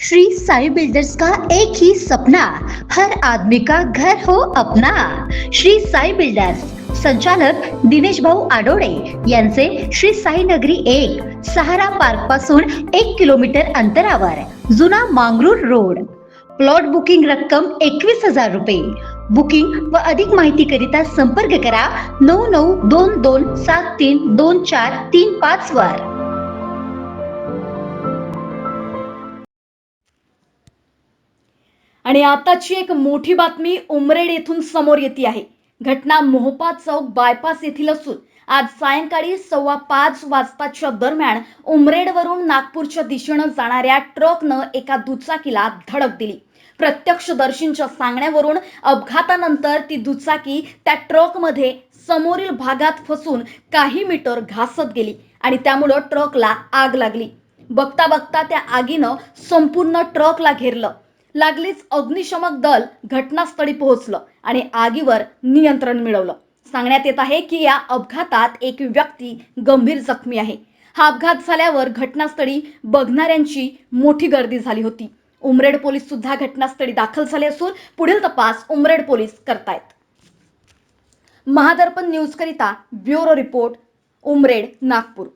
Shri Sai builders का एक ही सपना हर आदमी का घर हो अपना। श्री साई बिल्डर्स संचालक दिनेश भाऊ आडोळे यांचे श्री साई नगरी एक सहारा पार्कपासून एक किलोमीटर अंतरावर जुना मांगरूर रोड. प्लॉट बुकिंग रक्कम एकवीस हजार रुपये. बुकिंग व अधिक माहिती करिता संपर्क करा नऊ नऊ दोन दोन सात तीन दोन चार तीन पाच वर. आणि आताची एक मोठी बातमी उमरेड येथून समोर येते आहे. घटना मोहपा चौक बायपास येथील असून आज सायंकाळी सव्वा पाच वाजताच्या दरम्यान उमरेडवरून नागपूरच्या दिशेनं जाणाऱ्या ट्रकनं एका दुचाकीला धडक दिली. प्रत्यक्षदर्शींच्या सांगण्यावरून अपघातानंतर ती दुचाकी त्या ट्रकमध्ये समोरील भागात फसून काही मीटर घासत गेली आणि त्यामुळं ट्रकला आग लागली. बघता बघता त्या आगीनं संपूर्ण ट्रकला घेरलं. लागलीच अग्निशमक दल घटनास्थळी पोहोचलं आणि आगीवर नियंत्रण मिळवलं. सांगण्यात येत आहे की या अपघातात एक व्यक्ती गंभीर जखमी आहे. हा अपघात झाल्यावर घटनास्थळी बघणाऱ्यांची मोठी गर्दी झाली होती. उमरेड पोलीस सुद्धा घटनास्थळी दाखल झाले असून पुढील तपास उमरेड पोलीस करतायत. महादर्पण न्यूज करिता ब्युरो रिपोर्ट उमरेड नागपूर.